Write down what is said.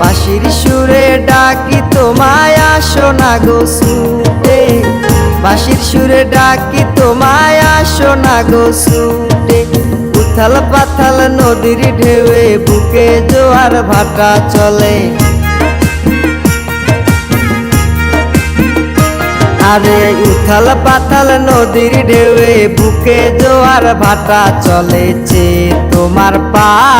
বাঁশির সুরে ডাকি তোমায় আসো না গো সুটে বাঁশির সুরে ডাকি তোমায় আসো না গো সুটে উথাল পাথাল নদীর ঢেউয়ে বুকে জোয়ার ভাটা চলে। আরে উথাল পাতাল নদীর ঢেউয়ে বুকে জোয়ার ভাটা চলেছে তোমার পানে